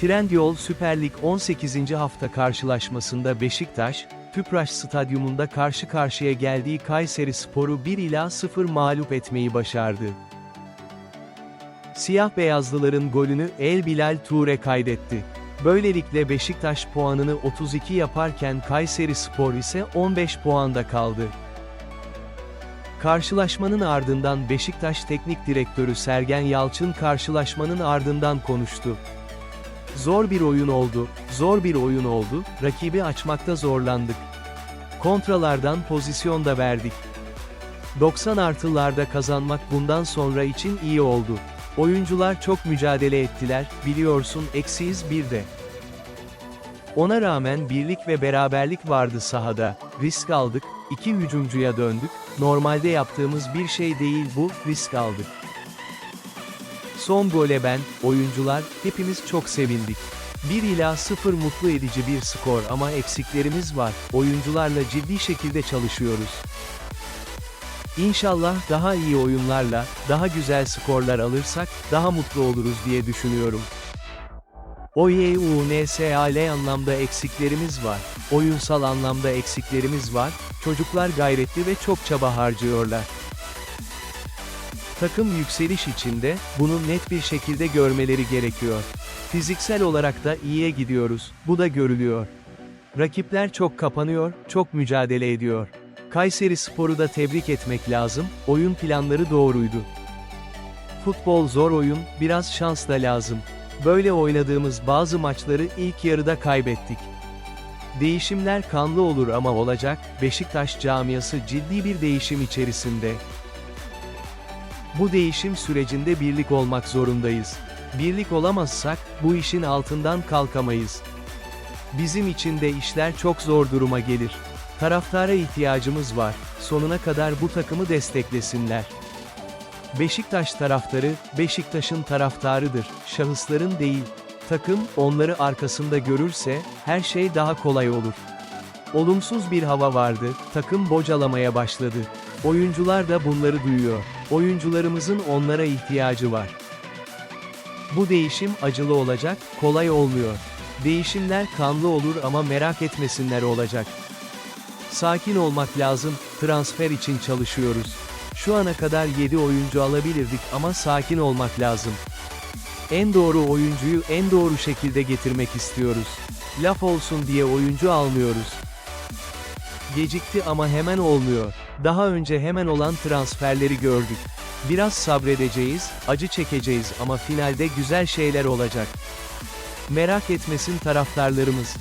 Trendyol Süper Lig 18. hafta karşılaşmasında Beşiktaş, Tüpraş Stadyumunda karşı karşıya geldiği Kayseri Sporu 1 ila 0 mağlup etmeyi başardı. Siyah beyazlıların golünü El Bilal Ture kaydetti. Böylelikle Beşiktaş puanını 32 yaparken Kayseri Spor ise 15 puanda kaldı. Karşılaşmanın ardından Beşiktaş Teknik Direktörü Sergen Yalçın karşılaşmanın ardından konuştu. Zor bir oyun oldu, zor bir oyun oldu, rakibi açmakta zorlandık. Kontralardan pozisyon da verdik. 90 artılarda kazanmak bundan sonra için iyi oldu. Oyuncular çok mücadele ettiler, biliyorsun eksiyiz bir de. Ona rağmen birlik ve beraberlik vardı sahada, risk aldık, iki hücumcuya döndük, normalde yaptığımız bir şey değil bu, risk aldık. Son gole ben, oyuncular, hepimiz çok sevindik. 1 ila 0 mutlu edici bir skor ama eksiklerimiz var, oyuncularla ciddi şekilde çalışıyoruz. İnşallah daha iyi oyunlarla, daha güzel skorlar alırsak, daha mutlu oluruz diye düşünüyorum. OYUNSAL anlamda eksiklerimiz var, oyunsal anlamda eksiklerimiz var, çocuklar gayretli ve çok çaba harcıyorlar. Takım yükseliş içinde, bunu net bir şekilde görmeleri gerekiyor. Fiziksel olarak da iyiye gidiyoruz, bu da görülüyor. Rakipler çok kapanıyor, çok mücadele ediyor. Kayseri Spor'u da tebrik etmek lazım, oyun planları doğruydu. Futbol zor oyun, biraz şans da lazım. Böyle oynadığımız bazı maçları ilk yarıda kaybettik. Değişimler kanlı olur ama olacak, Beşiktaş camiası ciddi bir değişim içerisinde. Bu değişim sürecinde birlik olmak zorundayız. Birlik olamazsak, bu işin altından kalkamayız. Bizim için de işler çok zor duruma gelir. Taraftara ihtiyacımız var, sonuna kadar bu takımı desteklesinler. Beşiktaş taraftarı, Beşiktaş'ın taraftarıdır, şahısların değil. Takım, onları arkasında görürse, her şey daha kolay olur. Olumsuz bir hava vardı, takım bocalamaya başladı. Oyuncular da bunları duyuyor. Oyuncularımızın onlara ihtiyacı var. Bu değişim acılı olacak, kolay olmuyor. Değişimler kanlı olur ama merak etmesinler olacak. Sakin olmak lazım, transfer için çalışıyoruz. Şu ana kadar 7 oyuncu alabilirdik ama sakin olmak lazım. En doğru oyuncuyu en doğru şekilde getirmek istiyoruz. Laf olsun diye oyuncu almıyoruz. Gecikti ama hemen olmuyor. Daha önce hemen olan transferleri gördük. Biraz sabredeceğiz, acı çekeceğiz ama finalde güzel şeyler olacak. Merak etmesin taraftarlarımız.